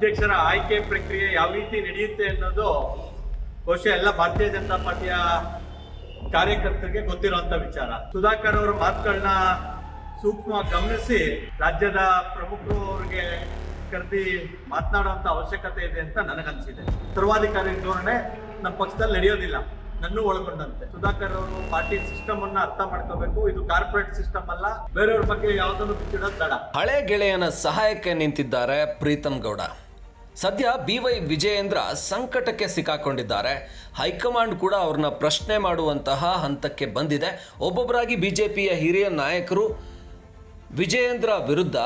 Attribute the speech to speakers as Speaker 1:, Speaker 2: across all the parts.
Speaker 1: ಅಧ್ಯಕ್ಷರ ಆಯ್ಕೆ ಪ್ರಕ್ರಿಯೆ ಯಾವ ರೀತಿ ನಡೆಯುತ್ತೆ ಅನ್ನೋದು ಬಹುಶಃ ಎಲ್ಲ ಭಾರತೀಯ ಜನತಾ ಪಾರ್ಟಿಯ ಕಾರ್ಯಕರ್ತರಿಗೆ ಗೊತ್ತಿರುವಂತ ವಿಚಾರ. ಸುಧಾಕರ್ ಅವರ ಮಾತುಗಳನ್ನ ಸೂಕ್ಷ್ಮ ಗಮನಿಸಿ ರಾಜ್ಯದ ಪ್ರಮುಖರು ಅವರಿಗೆ ಕರೆದಿ ಮಾತನಾಡುವಂತ ಅವಶ್ಯಕತೆ ಇದೆ ಅಂತ ನನಗನ್ಸಿದೆ. ಸರ್ವಾಧಿಕಾರಿ ಧೋರಣೆ ನಮ್ಮ ಪಕ್ಷದಲ್ಲಿ ನಡೆಯೋದಿಲ್ಲ. ನನ್ನೂ ಒಳಗೊಂಡಂತೆ. ಸುಧಾಕರ್ ಅವರು ಪಾರ್ಟಿ ಸಿಸ್ಟಮ್ ಅನ್ನ ಅರ್ಥ ಮಾಡ್ಕೋಬೇಕು. ಇದು ಕಾರ್ಪೊರೇಟ್ ಸಿಸ್ಟಮ್ ಅಲ್ಲ. ಬೇರೆಯವ್ರ ಬಗ್ಗೆ ಯಾವ್ದನ್ನು ಬಿಚ್ಚಿಡೋದು ಬೇಡ.
Speaker 2: ಹಳೆ ಗೆಳೆಯನ ಸಹಾಯಕ್ಕೆ ನಿಂತಿದ್ದಾರೆ ಪ್ರೀತಮ್ ಗೌಡ. ಸದ್ಯ ಬಿ ವೈ ವಿಜಯೇಂದ್ರ ಸಂಕಟಕ್ಕೆ ಸಿಕ್ಕಾಕೊಂಡಿದ್ದಾರೆ. ಹೈಕಮಾಂಡ್ ಕೂಡ ಅವ್ರನ್ನ ಪ್ರಶ್ನೆ ಮಾಡುವಂತಹ ಹಂತಕ್ಕೆ ಬಂದಿದೆ. ಒಬ್ಬೊಬ್ಬರಾಗಿ ಬಿಜೆಪಿಯ ಹಿರಿಯ ನಾಯಕರು ವಿಜಯೇಂದ್ರ ವಿರುದ್ಧ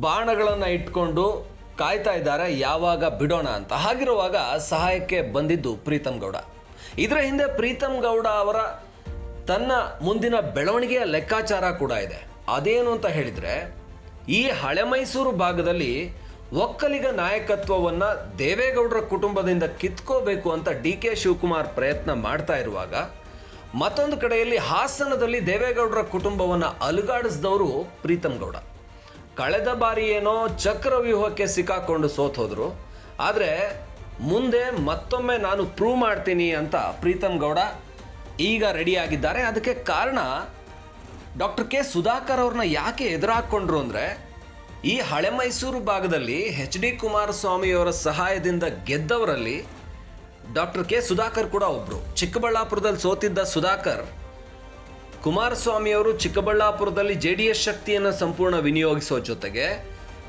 Speaker 2: ಬಾಣಗಳನ್ನು ಇಟ್ಕೊಂಡು ಕಾಯ್ತಾ ಇದ್ದಾರೆ. ಯಾವಾಗ ಬಿಡೋಣ ಅಂತ. ಹಾಗಿರುವಾಗ ಸಹಾಯಕ್ಕೆ ಬಂದಿದ್ದು ಪ್ರೀತಮ್ ಗೌಡ. ಇದರ ಹಿಂದೆ ಪ್ರೀತಮ್ ಗೌಡ ಅವರ ತನ್ನ ಮುಂದಿನ ಬೆಳವಣಿಗೆಯ ಲೆಕ್ಕಾಚಾರ ಕೂಡ ಇದೆ. ಅದೇನು ಅಂತ ಹೇಳಿದರೆ, ಈ ಹಳೆ ಮೈಸೂರು ಭಾಗದಲ್ಲಿ ಒಕ್ಕಲಿಗ ನಾಯಕತ್ವವನ್ನ ದೇವೇಗೌಡರ ಕುಟುಂಬದಿಂದ ಕಿತ್ಕೋಬೇಕು ಅಂತ ಡಿ ಕೆ ಶಿವಕುಮಾರ್ ಪ್ರಯತ್ನ ಮಾಡ್ತಾ ಇರುವಾಗ ಮತ್ತೊಂದು ಕಡೆಯಲ್ಲಿ ಹಾಸನದಲ್ಲಿ ದೇವೇಗೌಡರ ಕುಟುಂಬವನ್ನ ಅಲುಗಾಡಿಸಿದವರು ಪ್ರೀತಮ್ ಗೌಡ. ಕಳೆದ ಬಾರಿ ಏನೋ ಚಕ್ರವ್ಯೂಹಕ್ಕೆ ಸಿಕ್ಕಾಕೊಂಡು ಸೋತೋದ್ರು ಆದರೆ ಮುಂದೆ ಮತ್ತೊಮ್ಮೆ ನಾನು ಪ್ರೂವ್ ಮಾಡ್ತೀನಿ ಅಂತ ಪ್ರೀತಮ್ ಗೌಡ ಈಗ ರೆಡಿಯಾಗಿದ್ದಾರೆ ಅದಕ್ಕೆ ಕಾರಣ ಡಾಕ್ಟರ್ ಕೆ ಸುಧಾಕರ್ ಅವ್ರನ್ನ ಯಾಕೆ ಎದುರಾಕೊಂಡ್ರು ಅಂದರೆ ಈ ಹಳೆ ಮೈಸೂರು ಭಾಗದಲ್ಲಿ ಎಚ್ ಡಿ ಕುಮಾರಸ್ವಾಮಿಯವರ ಸಹಾಯದಿಂದ ಗೆದ್ದವರಲ್ಲಿ ಡಾಕ್ಟರ್ ಕೆ ಸುಧಾಕರ್ ಕೂಡ ಒಬ್ರು. ಚಿಕ್ಕಬಳ್ಳಾಪುರದಲ್ಲಿ ಸೋತಿದ್ದ ಸುಧಾಕರ್, ಕುಮಾರಸ್ವಾಮಿಯವರು ಚಿಕ್ಕಬಳ್ಳಾಪುರದಲ್ಲಿ ಜೆ ಡಿ ಎಸ್ ಶಕ್ತಿಯನ್ನು ಸಂಪೂರ್ಣ ವಿನಿಯೋಗಿಸೋ ಜೊತೆಗೆ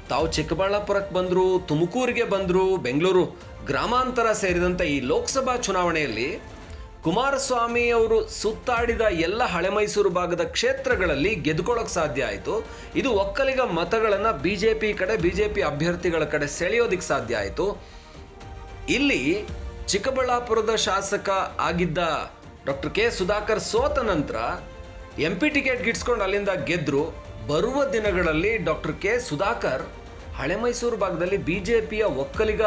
Speaker 2: ತಾವು ಚಿಕ್ಕಬಳ್ಳಾಪುರಕ್ಕೆ ಬಂದರು, ತುಮಕೂರಿಗೆ ಬಂದರು, ಬೆಂಗಳೂರು ಗ್ರಾಮಾಂತರ ಸೇರಿದಂತೆ ಈ ಲೋಕಸಭಾ ಚುನಾವಣೆಯಲ್ಲಿ ಕುಮಾರಸ್ವಾಮಿ ಅವರು ಸುತ್ತಾಡಿದ ಎಲ್ಲ ಹಳೆ ಮೈಸೂರು ಭಾಗದ ಕ್ಷೇತ್ರಗಳಲ್ಲಿ ಗೆದ್ಕೊಳ್ಳೋಕೆ ಸಾಧ್ಯ ಆಯಿತು. ಇದು ಒಕ್ಕಲಿಗ ಮತಗಳನ್ನು ಬಿ ಜೆ ಪಿ ಕಡೆ ಬಿ ಜೆ ಪಿ ಅಭ್ಯರ್ಥಿಗಳ ಕಡೆ ಸೆಳೆಯೋದಿಕ್ಕೆ ಸಾಧ್ಯ ಆಯಿತು. ಇಲ್ಲಿ ಚಿಕ್ಕಬಳ್ಳಾಪುರದ ಶಾಸಕ ಆಗಿದ್ದ ಡಾಕ್ಟರ್ ಕೆ ಸುಧಾಕರ್ ಸೋತ ನಂತರ ಎಂ ಪಿ ಟಿಕೆಟ್ ಗಿಟ್ಸ್ಕೊಂಡು ಅಲ್ಲಿಂದ ಗೆದ್ರು. ಬರುವ ದಿನಗಳಲ್ಲಿ ಡಾಕ್ಟರ್ ಕೆ ಸುಧಾಕರ್ ಹಳೆ ಮೈಸೂರು ಭಾಗದಲ್ಲಿ ಬಿಜೆಪಿಯ ಒಕ್ಕಲಿಗ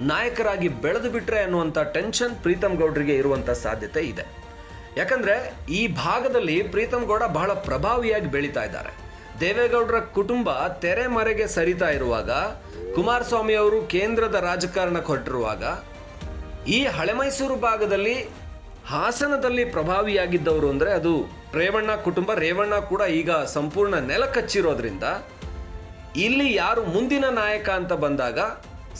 Speaker 2: ನಾಯಕರಾಗಿ ಬೆಳೆದು ಬಿಟ್ರೆ ಅನ್ನುವಂಥ ಟೆನ್ಷನ್ ಪ್ರೀತಮ್ ಗೌಡ್ರಿಗೆ ಇರುವಂಥ ಸಾಧ್ಯತೆ ಇದೆ. ಯಾಕಂದರೆ ಈ ಭಾಗದಲ್ಲಿ ಪ್ರೀತಮ್ ಗೌಡ ಬಹಳ ಪ್ರಭಾವಿಯಾಗಿ ಬೆಳೀತಾ ಇದ್ದಾರೆ. ದೇವೇಗೌಡರ ಕುಟುಂಬ ತೆರೆಮರೆಗೆ ಸರಿತಾ ಇರುವಾಗ, ಕುಮಾರಸ್ವಾಮಿ ಅವರು ಕೇಂದ್ರದ ರಾಜಕಾರಣಕ್ಕೆ ಹೊರಟಿರುವಾಗ ಈ ಹಳೆ ಮೈಸೂರು ಭಾಗದಲ್ಲಿ ಹಾಸನದಲ್ಲಿ ಪ್ರಭಾವಿಯಾಗಿದ್ದವರು ಅಂದರೆ ಅದು ರೇವಣ್ಣ ಕುಟುಂಬ. ರೇವಣ್ಣ ಕೂಡ ಈಗ ಸಂಪೂರ್ಣ ನೆಲ ಕಚ್ಚಿರೋದ್ರಿಂದ ಇಲ್ಲಿ ಯಾರು ಮುಂದಿನ ನಾಯಕ ಅಂತ ಬಂದಾಗ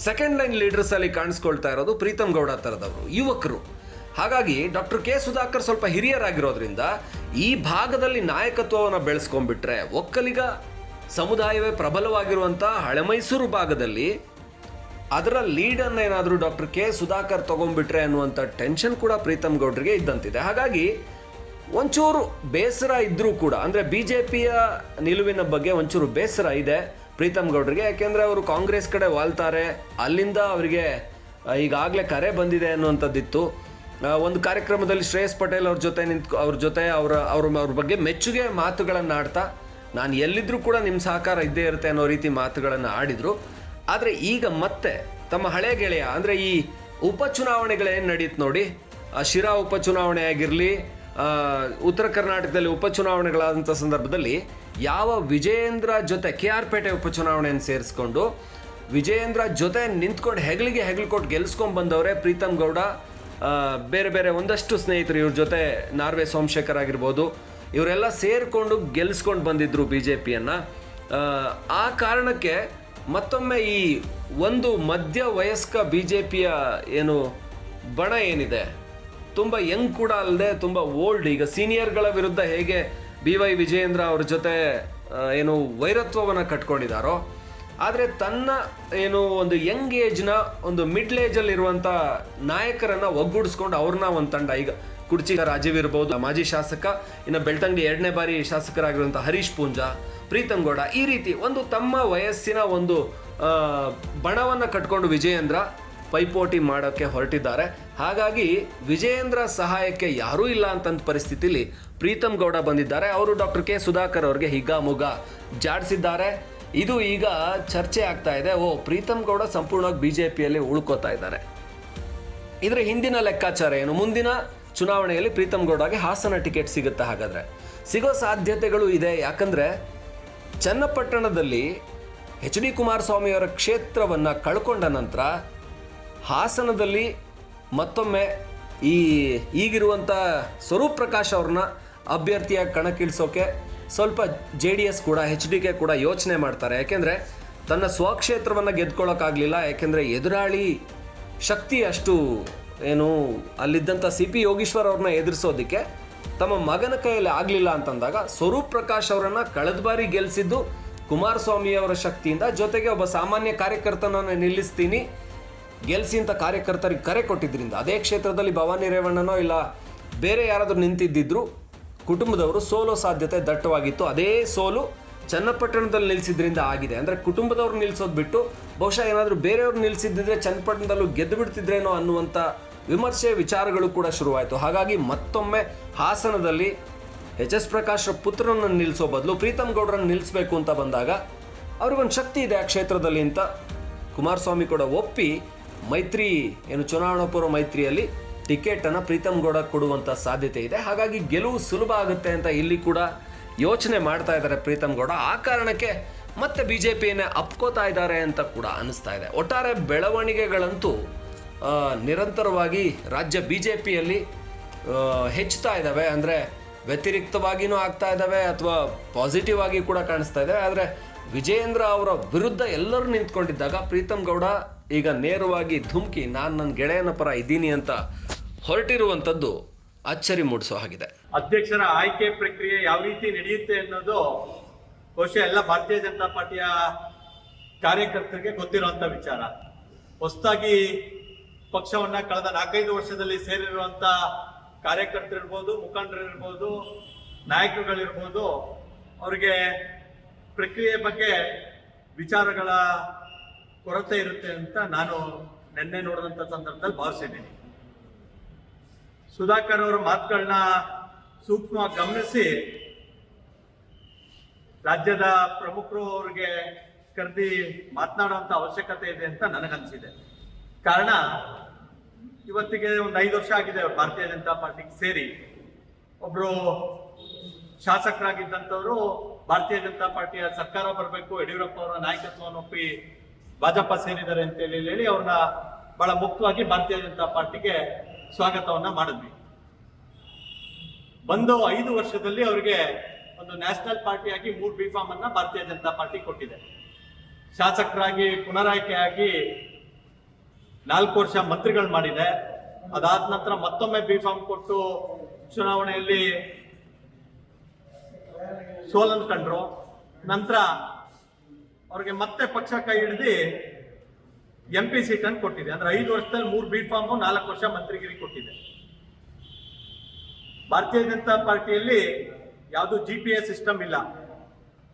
Speaker 2: ಸೆಕೆಂಡ್ ಲೈನ್ ಲೀಡರ್ಸ್ ಅಲ್ಲಿ ಕಾಣಿಸ್ಕೊಳ್ತಾ ಇರೋದು ಪ್ರೀತಮ್ ಗೌಡ ತರದವರು ಯುವಕರು. ಹಾಗಾಗಿ ಡಾಕ್ಟರ್ ಕೆ ಸುಧಾಕರ್ ಸ್ವಲ್ಪ ಹಿರಿಯರಾಗಿರೋದ್ರಿಂದ ಈ ಭಾಗದಲ್ಲಿ ನಾಯಕತ್ವವನ್ನು ಬೆಳೆಸ್ಕೊಂಡ್ಬಿಟ್ರೆ ಒಕ್ಕಲಿಗ ಸಮುದಾಯವೇ ಪ್ರಬಲವಾಗಿರುವಂಥ ಹಳೆ ಮೈಸೂರು ಭಾಗದಲ್ಲಿ ಅದರ ಲೀಡನ್ನು ಏನಾದರೂ ಡಾಕ್ಟರ್ ಕೆ ಸುಧಾಕರ್ ತಗೊಂಡ್ಬಿಟ್ರೆ ಅನ್ನುವಂಥ ಟೆನ್ಷನ್ ಕೂಡ ಪ್ರೀತಮ್ ಗೌಡ್ರಿಗೆ ಇದ್ದಂತಿದೆ. ಹಾಗಾಗಿ ಒಂಚೂರು ಬೇಸರ ಇದ್ದರೂ ಕೂಡ, ಅಂದರೆ ಬಿ ಜೆ ಪಿಯ ನಿಲುವಿನ ಬಗ್ಗೆ ಒಂಚೂರು ಬೇಸರ ಇದೆ. ಪ್ರೀತಮ್ ಗೌಡ್ರಿಗೆ, ಯಾಕೆಂದರೆ ಅವರು ಕಾಂಗ್ರೆಸ್ ಕಡೆ ವಾಲ್ತಾರೆ, ಅಲ್ಲಿಂದ ಅವರಿಗೆ ಈಗಾಗಲೇ ಕರೆ ಬಂದಿದೆ ಅನ್ನುವಂಥದ್ದಿತ್ತು. ಒಂದು ಕಾರ್ಯಕ್ರಮದಲ್ಲಿ ಶ್ರೇಯಸ್ ಪಟೇಲ್ ಅವ್ರ ಜೊತೆ ನಿಂತ್ಕೊ, ಅವ್ರ ಜೊತೆ ಅವರ, ಅವ್ರ ಅವ್ರ ಬಗ್ಗೆ ಮೆಚ್ಚುಗೆ ಮಾತುಗಳನ್ನು ಆಡ್ತಾ, ನಾನು ಎಲ್ಲಿದ್ರೂ ಕೂಡ ನಿಮ್ಮ ಸಹಕಾರ ಇದ್ದೇ ಇರುತ್ತೆ ಅನ್ನೋ ರೀತಿ ಮಾತುಗಳನ್ನು ಆಡಿದರು. ಆದರೆ ಈಗ ಮತ್ತೆ ತಮ್ಮ ಹಳೆ ಗೆಳೆಯ, ಅಂದರೆ ಈ ಉಪಚುನಾವಣೆಗಳೇನು ನಡೀತು ನೋಡಿ ಶಿರಾ ಉಪಚುನಾವಣೆ ಆಗಿರಲಿ ಉತ್ತರ ಕರ್ನಾಟಕದಲ್ಲಿ ಉಪಚುನಾವಣೆಗಳಾದಂಥ ಸಂದರ್ಭದಲ್ಲಿ ಯಾವ ವಿಜಯೇಂದ್ರ ಜೊತೆ ಕೆ ಆರ್ ಪೇಟೆ ಉಪಚುನಾವಣೆಯನ್ನು ಸೇರಿಸ್ಕೊಂಡು ವಿಜಯೇಂದ್ರ ಜೊತೆ ನಿಂತ್ಕೊಂಡು ಹೆಗಲಿಗೆ ಹೆಗಲು ಕೊಟ್ಟು ಗೆಲ್ಸ್ಕೊಂಡು ಬಂದವರೇ ಪ್ರೀತಮ್ ಗೌಡ ಬೇರೆ ಬೇರೆ ಒಂದಷ್ಟು ಸ್ನೇಹಿತರು ಇವ್ರ ಜೊತೆ ನಾರ್ವೆ ಸೋಮಶೇಖರ್ ಆಗಿರ್ಬೋದು ಇವರೆಲ್ಲ ಸೇರಿಕೊಂಡು ಗೆಲ್ಸ್ಕೊಂಡು ಬಂದಿದ್ರು ಬಿ ಜೆ ಪಿಯನ್ನು ಆ ಕಾರಣಕ್ಕೆ ಮತ್ತೊಮ್ಮೆ ಈ ಒಂದು ಮಧ್ಯ ವಯಸ್ಕ ಬಿ ಜೆ ಪಿಯ ಏನು ಬಣ ಏನಿದೆ, ತುಂಬ ಯಂಗ್ ಕೂಡ ಅಲ್ಲದೆ ತುಂಬ ಓಲ್ಡ್, ಈಗ ಸೀನಿಯರ್ಗಳ ವಿರುದ್ಧ ಹೇಗೆ ಬಿ ವೈ ವಿಜಯೇಂದ್ರ ಅವ್ರ ಜೊತೆ ಏನು ವೈರತ್ವವನ್ನು ಕಟ್ಕೊಂಡಿದ್ದಾರೋ, ಆದರೆ ತನ್ನ ಏನು ಒಂದು ಯಂಗ್ ಏಜ್ನ ಒಂದು ಮಿಡ್ಲ್ ಏಜಲ್ಲಿರುವಂಥ ನಾಯಕರನ್ನು ಒಗ್ಗೂಡಿಸ್ಕೊಂಡು ಅವ್ರನ್ನ ಒಂದು ತಂಡ. ಈಗ ಕುರ್ಚಿ ರಾಜೀವ್ ಇರ್ಬೋದು, ಮಾಜಿ ಶಾಸಕ, ಇನ್ನು ಬೆಳ್ತಂಗಡಿ ಎರಡನೇ ಬಾರಿ ಶಾಸಕರಾಗಿರುವಂಥ ಹರೀಶ್ ಪೂಂಜಾ, ಪ್ರೀತಂ ಗೌಡ, ಈ ರೀತಿ ಒಂದು ತಮ್ಮ ವಯಸ್ಸಿನ ಒಂದು ಬಣವನ್ನ ಕಟ್ಕೊಂಡು ವಿಜಯೇಂದ್ರ ಪೈಪೋಟಿ ಮಾಡೋಕ್ಕೆ ಹೊರಟಿದ್ದಾರೆ. ಹಾಗಾಗಿ ವಿಜಯೇಂದ್ರ ಸಹಾಯಕ್ಕೆ ಯಾರೂ ಇಲ್ಲ ಅಂತಂದ ಪರಿಸ್ಥಿತಿಲಿ ಪ್ರೀತಮ್ ಗೌಡ ಬಂದಿದ್ದಾರೆ. ಅವರು ಡಾಕ್ಟರ್ ಕೆ ಸುಧಾಕರ್ ಅವರಿಗೆ ಹಿಗ್ಗಾಮುಗ್ಗ ಜಾಡಿಸಿದ್ದಾರೆ. ಇದು ಈಗ ಚರ್ಚೆ ಆಗ್ತಾ ಇದೆ. ಓ, ಪ್ರೀತಮ್ ಗೌಡ ಸಂಪೂರ್ಣವಾಗಿ ಬಿ ಜೆ ಪಿಯಲ್ಲಿ ಉಳ್ಕೋತಾ ಇದ್ದಾರೆ. ಇದರ ಹಿಂದಿನ ಲೆಕ್ಕಾಚಾರ ಏನು? ಮುಂದಿನ ಚುನಾವಣೆಯಲ್ಲಿ ಪ್ರೀತಮ್ ಗೌಡಗೆ ಹಾಸನ ಟಿಕೆಟ್ ಸಿಗುತ್ತೆ ಹಾಗಾದ್ರೆ? ಸಿಗೋ ಸಾಧ್ಯತೆಗಳು ಇದೆ. ಯಾಕಂದ್ರೆ ಚನ್ನಪಟ್ಟಣದಲ್ಲಿ ಎಚ್ ಡಿ ಕುಮಾರಸ್ವಾಮಿಯವರ ಕ್ಷೇತ್ರವನ್ನು ಕಳ್ಕೊಂಡ ನಂತರ ಹಾಸನದಲ್ಲಿ ಮತ್ತೊಮ್ಮೆ ಈ ಈಗಿರುವಂಥ ಸ್ವರೂಪ್ ಪ್ರಕಾಶ್ ಅವ್ರನ್ನ ಅಭ್ಯರ್ಥಿಯಾಗಿ ಕಣಕ್ಕಿಳಿಸೋಕೆ ಸ್ವಲ್ಪ ಜೆ ಡಿ ಎಸ್ ಕೂಡ, ಎಚ್ ಡಿ ಕೆ ಕೂಡ ಯೋಚನೆ ಮಾಡ್ತಾರೆ. ಯಾಕೆಂದರೆ ತನ್ನ ಸ್ವಕ್ಷೇತ್ರವನ್ನು ಗೆದ್ಕೊಳ್ಳೋಕ್ಕಾಗಲಿಲ್ಲ ಯಾಕೆಂದರೆ ಎದುರಾಳಿ ಶಕ್ತಿ ಅಷ್ಟು ಏನು ಅಲ್ಲಿದ್ದಂಥ ಸಿ ಪಿ ಯೋಗೀಶ್ವರ್ ಅವ್ರನ್ನ ಎದುರಿಸೋದಕ್ಕೆ ತಮ್ಮ ಮಗನ ಕೈಯಲ್ಲಿ ಆಗಲಿಲ್ಲ ಅಂತಂದಾಗ ಸ್ವರೂಪ್ ಪ್ರಕಾಶ್ ಅವರನ್ನು ಕಳೆದ ಬಾರಿ ಗೆಲ್ಲಿಸಿದ್ದು ಕುಮಾರಸ್ವಾಮಿ ಅವರ ಶಕ್ತಿಯಿಂದ. ಜೊತೆಗೆ ಒಬ್ಬ ಸಾಮಾನ್ಯ ಕಾರ್ಯಕರ್ತನನ್ನು ನಿಲ್ಲಿಸ್ತೀನಿ. ಗೆಲ್ಸಿ ಅಂತ ಕಾರ್ಯಕರ್ತರಿಗೆ ಕರೆ ಕೊಟ್ಟಿದ್ದರಿಂದ ಅದೇ ಕ್ಷೇತ್ರದಲ್ಲಿ ಭವಾನಿ ರೇವಣ್ಣನೋ ಇಲ್ಲ ಬೇರೆ ಯಾರಾದರೂ ನಿಂತಿದ್ದಿದ್ರು ಕುಟುಂಬದವರು ಸೋಲೋ ಸಾಧ್ಯತೆ ದಟ್ಟವಾಗಿತ್ತು. ಅದೇ ಸೋಲು ಚನ್ನಪಟ್ಟಣದಲ್ಲಿ ನಿಲ್ಲಿಸಿದ್ರಿಂದ ಆಗಿದೆ. ಅಂದರೆ ಕುಟುಂಬದವ್ರು ನಿಲ್ಲಿಸೋದು ಬಿಟ್ಟು ಬಹುಶಃ ಏನಾದರೂ ಬೇರೆಯವ್ರು ನಿಲ್ಲಿಸಿದ್ದಿದ್ರೆ ಚನ್ನಪಟ್ಟಣದಲ್ಲೂ ಗೆದ್ದು ಬಿಡ್ತಿದ್ರೇನೋ ಅನ್ನುವಂಥ ವಿಮರ್ಶೆ, ವಿಚಾರಗಳು ಕೂಡ ಶುರುವಾಯಿತು. ಹಾಗಾಗಿ ಮತ್ತೊಮ್ಮೆ ಹಾಸನದಲ್ಲಿ ಎಚ್ ಎಸ್ ಪ್ರಕಾಶ್ ಪುತ್ರನನ್ನು ನಿಲ್ಲಿಸೋ ಬದಲು ಪ್ರೀತಮ್ ಗೌಡರನ್ನು ನಿಲ್ಲಿಸಬೇಕು ಅಂತ ಬಂದಾಗ ಅವ್ರಿಗೊಂದು ಶಕ್ತಿ ಇದೆ ಆ ಕ್ಷೇತ್ರದಲ್ಲಿ ಅಂತ ಕುಮಾರಸ್ವಾಮಿ ಕೂಡ ಒಪ್ಪಿ ಮೈತ್ರಿ ಏನು ಚುನಾವಣಾ ಪೂರ್ವ ಮೈತ್ರಿಯಲ್ಲಿ ಟಿಕೆಟನ್ನು ಪ್ರೀತಮ್ ಗೌಡ ಕೊಡುವಂಥ ಸಾಧ್ಯತೆ ಇದೆ. ಹಾಗಾಗಿ ಗೆಲುವು ಸುಲಭ ಆಗುತ್ತೆ ಅಂತ ಇಲ್ಲಿ ಕೂಡ ಯೋಚನೆ ಮಾಡ್ತಾ ಇದ್ದಾರೆ ಪ್ರೀತಮ್ ಗೌಡ. ಆ ಕಾರಣಕ್ಕೆ ಮತ್ತೆ ಬಿ ಜೆ ಪಿಯನ್ನೇ ಅಪ್ಕೋತಾ ಇದ್ದಾರೆ ಅಂತ ಕೂಡ ಅನಿಸ್ತಾ ಇದೆ. ಒಟ್ಟಾರೆ ಬೆಳವಣಿಗೆಗಳಂತೂ ನಿರಂತರವಾಗಿ ರಾಜ್ಯ ಬಿ ಜೆ ಪಿಯಲ್ಲಿ ಹೆಚ್ಚುತ್ತಾ ಇದ್ದಾವೆ. ಅಂದರೆ ವ್ಯತಿರಿಕ್ತವಾಗಿಯೂ ಆಗ್ತಾ ಇದ್ದಾವೆ ಅಥವಾ ಪಾಸಿಟಿವ್ ಆಗಿ ಕೂಡ ಕಾಣಿಸ್ತಾ ಇದ್ದಾವೆ. ಆದರೆ ವಿಜಯೇಂದ್ರ ಅವರ ವಿರುದ್ಧ ಎಲ್ಲರೂ ನಿಂತ್ಕೊಂಡಿದ್ದಾಗ ಪ್ರೀತಮ್ ಗೌಡ ಈಗ ನೇರವಾಗಿ ಧುಮ್ಕಿ, ನಾನು ನನ್ನ ಗೆಳೆಯನ ಪರ ಇದ್ದೀನಿ ಅಂತ ಹೊರಟಿರುವಂಥದ್ದು ಅಚ್ಚರಿ ಮೂಡಿಸೋ ಹಾಗಿದೆ.
Speaker 1: ಅಧ್ಯಕ್ಷರ ಆಯ್ಕೆ ಪ್ರಕ್ರಿಯೆ ಯಾವ ರೀತಿ ನಡೆಯುತ್ತೆ ಅನ್ನೋದು ಬಹುಶಃ ಎಲ್ಲ ಭಾರತೀಯ ಜನತಾ ಪಾರ್ಟಿಯ ಕಾರ್ಯಕರ್ತರಿಗೆ ಗೊತ್ತಿರುವಂತ ವಿಚಾರ. ಹೊಸದಾಗಿ ಪಕ್ಷವನ್ನ ಕಳೆದ ನಾಲ್ಕೈದು ವರ್ಷದಲ್ಲಿ ಸೇರಿರುವಂತ ಕಾರ್ಯಕರ್ತರಿರ್ಬೋದು, ಮುಖಂಡರಿರ್ಬೋದು, ನಾಯಕರುಗಳಿರ್ಬೋದು, ಅವರಿಗೆ ಪ್ರಕ್ರಿಯೆ ಬಗ್ಗೆ ವಿಚಾರಗಳ ಕೊರತೆ ಇರುತ್ತೆ ಅಂತ ನಾನು ನಿನ್ನೆ ನೋಡಿದಂಥ ಸಂದರ್ಭದಲ್ಲಿ ಭಾವಿಸಿದ್ದೀನಿ. ಸುಧಾಕರ್ ಅವರ ಮಾತುಗಳನ್ನ ಸೂಕ್ಷ್ಮವಾಗಿ ಗಮನಿಸಿ, ರಾಜ್ಯದ ಪ್ರಮುಖರು ಅವ್ರಿಗೆ ಕರೆದಿ ಮಾತನಾಡುವಂಥ ಅವಶ್ಯಕತೆ ಇದೆ ಅಂತ ನನಗನ್ಸಿದೆ. ಕಾರಣ, ಇವತ್ತಿಗೆ ಒಂದು ಐದು ವರ್ಷ ಆಗಿದೆ ಭಾರತೀಯ ಜನತಾ ಪಾರ್ಟಿಗೆ ಸೇರಿ. ಒಬ್ರು ಶಾಸಕರಾಗಿದ್ದಂಥವ್ರು ಭಾರತೀಯ ಜನತಾ ಪಾರ್ಟಿಯ ಸರ್ಕಾರ ಬರಬೇಕು, ಯಡಿಯೂರಪ್ಪ ಅವರ ನಾಯಕತ್ವವನ್ನು ಒಪ್ಪಿ ಭಾಜಪ ಸೇರಿದ್ದಾರೆ ಅಂತ ಹೇಳಿ ಹೇಳಿ ಅವ್ರನ್ನ ಬಹಳ ಮುಕ್ತವಾಗಿ ಭಾರತೀಯ ಜನತಾ ಪಾರ್ಟಿಗೆ ಸ್ವಾಗತವನ್ನ ಮಾಡಿದ್ವಿ. ಬಂದು ಐದು ವರ್ಷದಲ್ಲಿ ಅವರಿಗೆ ಒಂದು ನ್ಯಾಷನಲ್ ಪಾರ್ಟಿಯಾಗಿ ಮೂರು ಬಿ ಫಾರ್ಮ್ ಅನ್ನ ಭಾರತೀಯ ಜನತಾ ಪಾರ್ಟಿ ಕೊಟ್ಟಿದೆ. ಶಾಸಕರಾಗಿ, ಪುನರಾಯ್ಕೆಯಾಗಿ ನಾಲ್ಕು ವರ್ಷ ಮಂತ್ರಿಗಳು ಮಾಡಿದೆ. ಅದಾದ ನಂತರ ಮತ್ತೊಮ್ಮೆ ಬಿ ಫಾರ್ಮ್ ಕೊಟ್ಟು ಚುನಾವಣೆಯಲ್ಲಿ ಸೋಲನ್ ಕಂಡ್ರು ನಂತರ ಅವ್ರಿಗೆ ಮತ್ತೆ ಪಕ್ಷ ಕೈ ಹಿಡಿದು ಎಂ ಪಿ ಸೀಟ್ ಅನ್ನು ಕೊಟ್ಟಿದೆ. ಅಂದ್ರೆ ಐದು ವರ್ಷದಲ್ಲಿ ಮೂರು ಬಿ ಫಾರ್ಮ್ ನಾಲ್ಕು ವರ್ಷ ಮಂತ್ರಿಗಿರಿ ಕೊಟ್ಟಿದೆ. ಭಾರತೀಯ ಜನತಾ ಪಾರ್ಟಿಯಲ್ಲಿ ಯಾವುದು ಜಿ ಪಿ ಎಸ್ ಸಿಸ್ಟಮ್ ಇಲ್ಲ.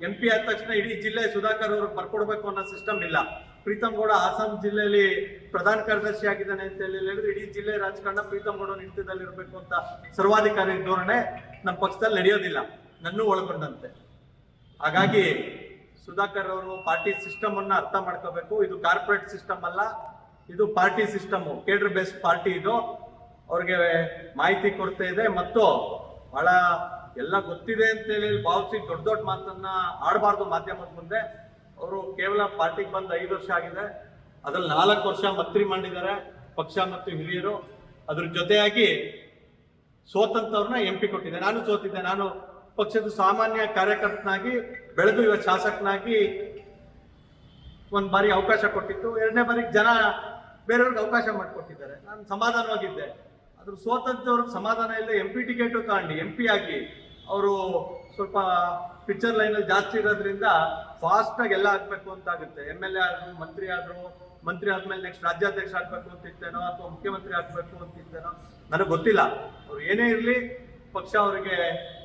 Speaker 1: ಎಂ ಪಿ ಆದ ತಕ್ಷಣ ಇಡೀ ಜಿಲ್ಲೆ ಸುಧಾಕರ್ ಅವ್ರಿಗೆ ಬರ್ಕೊಡ್ಬೇಕು ಅನ್ನೋ ಸಿಸ್ಟಮ್ ಇಲ್ಲ. ಪ್ರೀತಮ್ ಗೌಡ ಹಾಸನ ಜಿಲ್ಲೆಯಲ್ಲಿ ಪ್ರಧಾನ ಕಾರ್ಯದರ್ಶಿ ಆಗಿದ್ದಾನೆ ಅಂತ ಹೇಳಿ ಹೇಳಿದ್ರೆ ಇಡೀ ಜಿಲ್ಲೆ ರಾಜಕಾರಣ ಪ್ರೀತಮ್ ಗೌಡ ನಿಂತದಲ್ಲಿ ಇರಬೇಕು ಅಂತ ಸರ್ವಾಧಿಕಾರಿ ಧೋರಣೆ ನಮ್ಮ ಪಕ್ಷದಲ್ಲಿ ನಡೆಯೋದಿಲ್ಲ. ನನ್ನೂ ಒಳಗೊಂಡಂತೆ. ಹಾಗಾಗಿ ಸುಧಾಕರ್ ಅವರು ಪಾರ್ಟಿ ಸಿಸ್ಟಮ್ ಅನ್ನ ಅರ್ಥ ಮಾಡ್ಕೋಬೇಕು. ಇದು ಕಾರ್ಪೊರೇಟ್ ಸಿಸ್ಟಮ್ ಅಲ್ಲ, ಇದು party system. Cadre based party ಇದು. ಅವ್ರಿಗೆ ಮಾಹಿತಿ ಕೊಡ್ತಾ ಇದೆ ಮತ್ತು ಬಹಳ ಎಲ್ಲ ಗೊತ್ತಿದೆ ಅಂತ ಹೇಳಿ ಭಾವಿಸಿ ದೊಡ್ಡ ದೊಡ್ಡ ಮಾತನ್ನ ಆಡಬಾರ್ದು ಮಾಧ್ಯಮದ ಮುಂದೆ. ಅವರು ಕೇವಲ ಪಾರ್ಟಿಗೆ ಬಂದ ಐದು ವರ್ಷ ಆಗಿದೆ. ಅದ್ರಲ್ಲಿ ನಾಲ್ಕು ವರ್ಷ ಮಂತ್ರಿ ಮಾಡಿದ್ದಾರೆ, ಪಕ್ಷ ಮತ್ತು ಹಿರಿಯರು. ಅದ್ರ ಜೊತೆಯಾಗಿ ಸೋತಂತವ್ರನ್ನ ಎಂ ಪಿ ಕೊಟ್ಟಿದ್ದೆ ನಾನು ಸೋತಿದ್ದೆ. ನಾನು ಪಕ್ಷದ ಸಾಮಾನ್ಯ ಕಾರ್ಯಕರ್ತನಾಗಿ ಬೆಳೆದು ಇವತ್ತು ಶಾಸಕನಾಗಿ ಒಂದ್ ಬಾರಿ ಅವಕಾಶ ಕೊಟ್ಟಿತ್ತು. ಎರಡನೇ ಬಾರಿಗೆ ಜನ ಬೇರೆಯವ್ರಿಗೆ ಅವಕಾಶ ಮಾಡಿಕೊಟ್ಟಿದ್ದಾರೆ. ನಾನು ಸಮಾಧಾನವಾಗಿದ್ದೆ. ಅದ್ರ ಸೋತಂತವ್ರಿಗೆ ಸಮಾಧಾನ ಇಲ್ಲ ಎಂ ಪಿ ಟಿಕೆಟ್ ತಗೊಂಡು ಎಂ ಪಿ ಆಗಿ ಅವರು ಸ್ವಲ್ಪ ಪಿಕ್ಚರ್ ಲೈನಲ್ಲಿ ಜಾಸ್ತಿ ಇರೋದ್ರಿಂದ ಫಾಸ್ಟ್ ಆಗಿ ಎಲ್ಲ ಆಗಬೇಕು ಅಂತ ಆಗುತ್ತೆ ಎಂ ಎಲ್ ಎ ಆದ್ರು, ಮಂತ್ರಿ ಆದ್ರು, ಮಂತ್ರಿ ಆದ್ಮೇಲೆ ನೆಕ್ಸ್ಟ್ ರಾಜ್ಯಾಧ್ಯಕ್ಷ ಆಗಬೇಕು ಅಂತ ಇತ್ತೇನೋ ಅಥವಾ ಮುಖ್ಯಮಂತ್ರಿ ಆಗಬೇಕು ಅಂತ ಇತ್ತೇನೋ ನನಗೆ ಗೊತ್ತಿಲ್ಲ. ಅವ್ರು ಏನೇ ಇರಲಿ ಪಕ್ಷ ಅವರಿಗೆ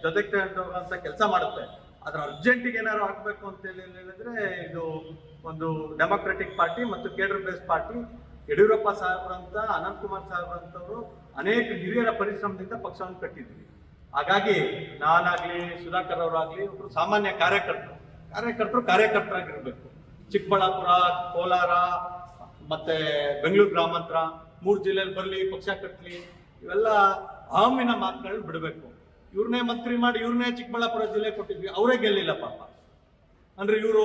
Speaker 1: ಜೊತೆಗೆ ತಗೊಂಡೋಗುವಂತ ಕೆಲಸ ಮಾಡುತ್ತೆ. ಅದ್ರ ಅರ್ಜೆಂಟಿಗೆ ಏನಾದ್ರು ಹಾಕ್ಬೇಕು ಅಂತ ಹೇಳಿ ಹೇಳಿದ್ರೆ ಇದು ಒಂದು ಡೆಮೊಕ್ರೆಟಿಕ್ ಪಾರ್ಟಿ ಮತ್ತು ಕೇಡರ್ ಬೇಸ್ ಪಾರ್ಟಿ ಯಡಿಯೂರಪ್ಪ ಸಾಹೇಬ್ರಂತ ಅನಂತ್ ಕುಮಾರ್ ಸಾಹೇಬ್ರಂತವರು ಅನೇಕ ಹಿರಿಯರ ಪರಿಶ್ರಮದಿಂದ ಪಕ್ಷವನ್ನು ಕಟ್ಟಿದ್ವಿ. ಹಾಗಾಗಿ ನಾನಾಗ್ಲಿ, ಸುಧಾಕರ್ ಅವರಾಗ್ಲಿ ಒಬ್ರು ಸಾಮಾನ್ಯ ಕಾರ್ಯಕರ್ತರು. ಕಾರ್ಯಕರ್ತರು ಕಾರ್ಯಕರ್ತರಾಗಿರ್ಬೇಕು. ಚಿಕ್ಕಬಳ್ಳಾಪುರ, ಕೋಲಾರ, ಮತ್ತೆ ಬೆಂಗಳೂರು ಗ್ರಾಮಾಂತರ, ಮೂರು ಜಿಲ್ಲೆಯಲ್ಲಿ ಬರಲಿ, ಪಕ್ಷ ಕಟ್ಟಲಿ ಇವೆಲ್ಲ ಆಮಿನ ಮಾತುಗಳನ್ನ ಬಿಡಬೇಕು. ಇವ್ರನ್ನೇ ಮಂತ್ರಿ ಮಾಡಿ ಇವ್ರನ್ನೇ ಚಿಕ್ಕಬಳ್ಳಾಪುರ ಜಿಲ್ಲೆ ಕೊಟ್ಟಿದ್ವಿ. ಅವರೇ ಗೆಲ್ಲಿಲ್ಲ ಪಾಪ. ಅಂದ್ರೆ ಇವರು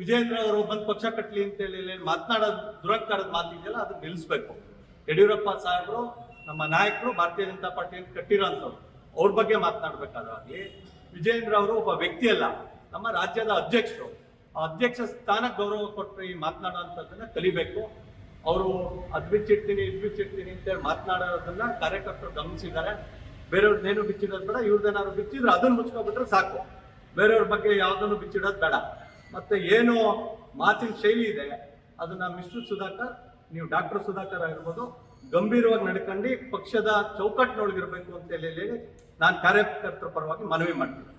Speaker 1: ವಿಜಯೇಂದ್ರ ಅವರು ಬಂದು ಪಕ್ಷ ಕಟ್ಲಿ ಅಂತ ಹೇಳಿ ಮಾತನಾಡೋದು ದುರಂಕಾರದ ಮಾತಿದೆಯಲ್ಲ, ಅದನ್ನ ನಿಲ್ಲಿಸ್ಬೇಕು. ಯಡಿಯೂರಪ್ಪ ಸಾಹೇಬರು ನಮ್ಮ ನಾಯಕರು, ಭಾರತೀಯ ಜನತಾ ಪಾರ್ಟಿಯನ್ನು ಕಟ್ಟಿರೋಂಥವ್ರು. ಅವ್ರ ಬಗ್ಗೆ ಮಾತನಾಡ್ಬೇಕಾದ್ರಾಗ್ಲಿ ವಿಜಯೇಂದ್ರ ಅವರು ಒಬ್ಬ ವ್ಯಕ್ತಿ ಅಲ್ಲ, ನಮ್ಮ ರಾಜ್ಯದ ಅಧ್ಯಕ್ಷರು. ಆ ಅಧ್ಯಕ್ಷ ಸ್ಥಾನಕ್ಕೆ ಗೌರವ ಕೊಟ್ಟು ಈ ಮಾತನಾಡೋಂಥದ್ದನ್ನ ಕಲಿಬೇಕು. ಅವರು ಅದ್ಬಿಚ್ಚಿಡ್ತೀನಿ ಇದ್ಬಿಚ್ಚಿಡ್ತೀನಿ ಅಂತ ಬಿಚ್ಚಿಡ್ತೀನಿ ಅಂತೇಳಿ ಮಾತನಾಡೋದನ್ನ ಕಾರ್ಯಕರ್ತರು ಗಮನಿಸಿದ್ದಾರೆ. ಬೇರೆಯವ್ರದ್ದೇನು ಬಿಚ್ಚಿಡೋದು ಬೇಡ ಇವ್ರದ್ದೇನಾದ್ರು ಬಿಚ್ಚಿದ್ರೆ ಅದನ್ನು ಮುಚ್ಕೊಬಿಟ್ರೆ ಸಾಕು. ಬೇರೆಯವ್ರ ಬಗ್ಗೆ ಯಾವ್ದನ್ನು ಬಿಚ್ಚಿಡೋದು ಬೇಡ. ಮತ್ತೆ ಏನು ಮಾತಿನ ಶೈಲಿ ಇದೆ, ಅದನ್ನ ಮಿಸ್ಟರ್ ಸುಧಾಕರ್, ನೀವು ಡಾಕ್ಟರ್ ಸುಧಾಕರ್ ಆಗಿರ್ಬೋದು, ಗಂಭೀರವಾಗಿ ನಡ್ಕೊಂಡು ಪಕ್ಷದ ಚೌಕಟ್ಟಿನೊಳಗಿರ್ಬೇಕು ಅಂತ ಹೇಳಿ ನಾನು ಕಾರ್ಯಕರ್ತರ ಪರವಾಗಿ ಮನವಿ ಮಾಡ್ತೀನಿ.